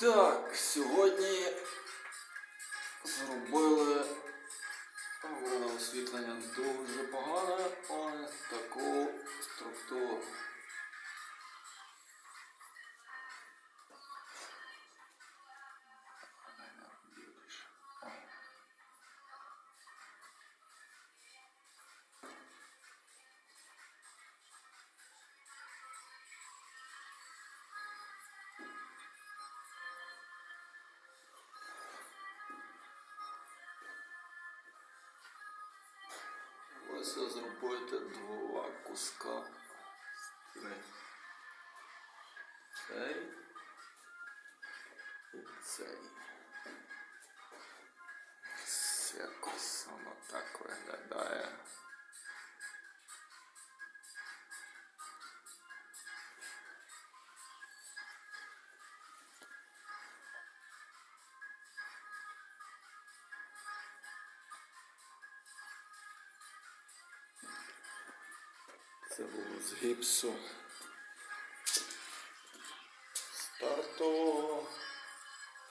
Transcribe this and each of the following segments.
Так, сьогодні зробили освітлення дуже погане. Ось таку структуру. Ось зробити два куска. Цей і цей. Якось воно так виглядає. Це було з гіпсу стартового,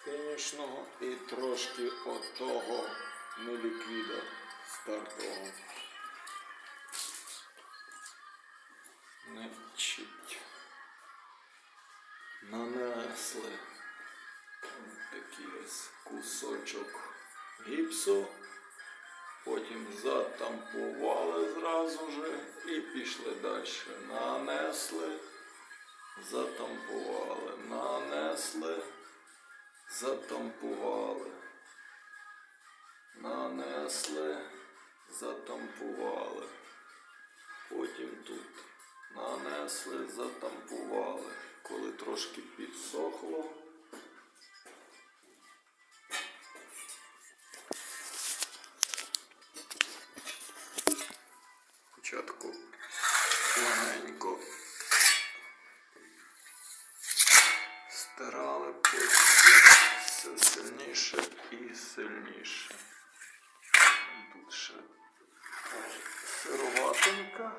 фінішного і трошки отого неліквіда стартового. Значить, нанесли такий ось кусочок гіпсу. Потім затампували зразу же і пішли далі. Нанесли, затампували, нанесли, затампували, нанесли, затампували. Потім тут нанесли, затампували. Коли трошки підсохло. Стирали, потім все сильніше і сильніше. Тут ще сироватенька.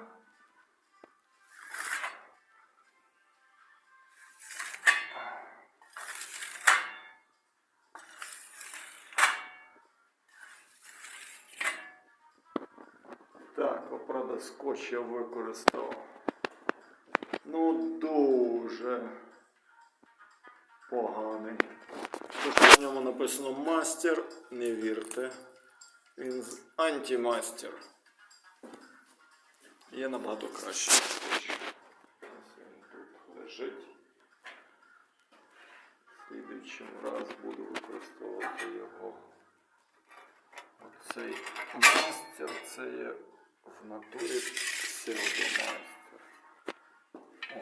Так, о, правда, скотч я використав. Ну, дуже поганий. Що в ньому написано мастер, не вірте. Він антимастер. Є набагато краще. Він тут лежить. Слідуючим раз буду використовувати його. Оцей мастер це є в натурі псевдомастер. О.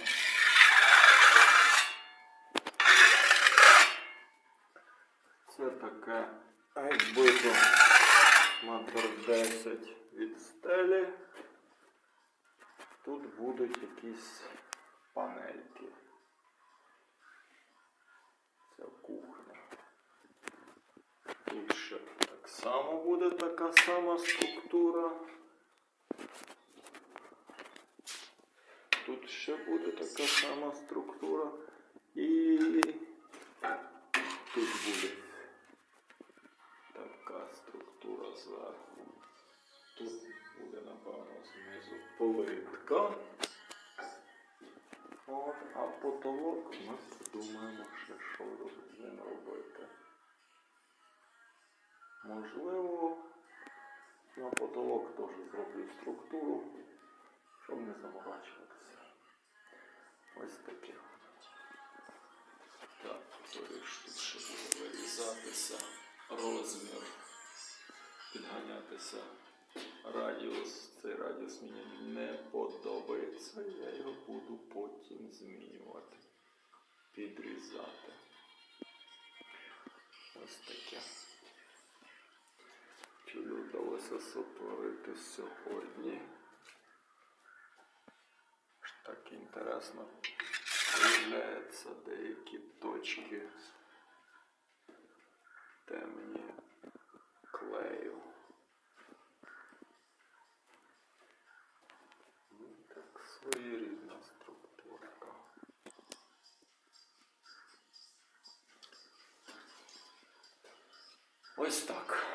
Це таке відбито метр 10 від стелі. Тут будуть якісь панельки. Це кухня. Тут ще так само буде така сама структура. Тут ще буде така сама структура. І тут буде зверху. Тут буде, напевно, знизу плитка. От, а потолок ми подумаємо ще, що з робити. Можливо, на потолок теж зроблю структуру, щоб не заморачуватися. Ось таке. Так, тут ще буде вирізатися розмір, підганятися радіус. Цей радіус мені не подобається, я його буду потім змінювати, підрізати. Ось таке. Чудо вдалося сотворити сьогодні. Так інтересно виявляються деякі точки темні клею. Ну, Так своєрідна структурка. Ось так.